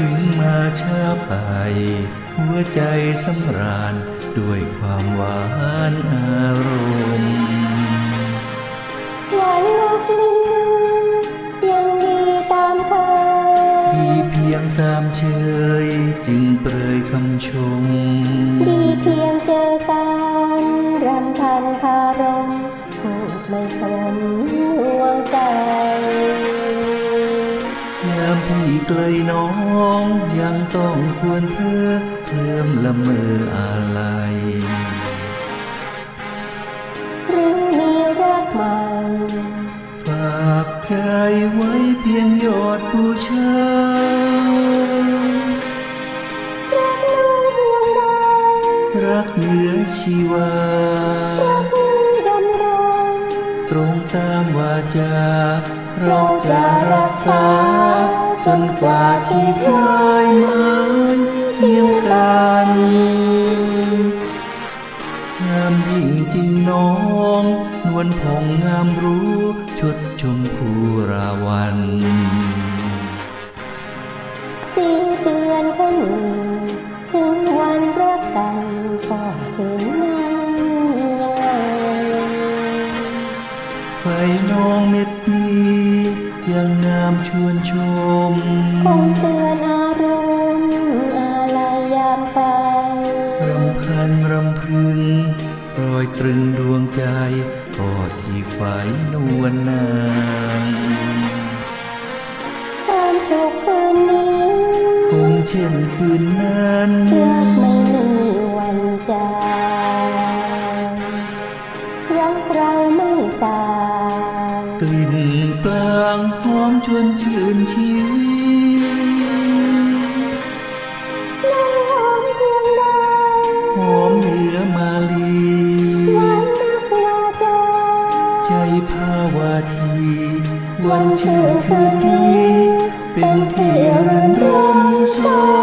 ถึงมาช้าไป หัวใจสำราญด้วยความหวานอารมณ์หวานรักลิ้นยังดีตามเคยดีเพียงสามเชยจึงเปรยคำชม ดีเพียงเจอกัน พี่ไกลน้องยังต้องควรเพ้อเคลิมละเมออะไรหรือมีรักใหม่ฝากใจไว้เพียงยอดผู้ชายรักน้องเพียงใดรักเหนือชีวารักนี้ดำรงตรงตามวาจาเราจะรักษา จนกว่าชีพหายไม้เคียงกันงามยิ่งจริงน้อง นวลผ่องงามรู้ชดชมภูราวันสี่เดือนก็หนึ่งถึงวันรักกันก็คืนนั้นยังไงไฟน้องเม็ดนี้ ยังงามชวนชม คงเตือนอารมณ์อะไรยามไป รำพันรำพึงรอยตรึงดวงใจกอดที่ไฟนวลนางความสุขคืนนี้คงเช่นคืนนั้นรักไม่มีวันจางรักเราไม่สายกลิ่น ปลางหอมชวนชื่นชีวิตหอมเหนือมาลีใจภาวาที วันชื่นคืนนี้ เป็นที่รื่นรมสง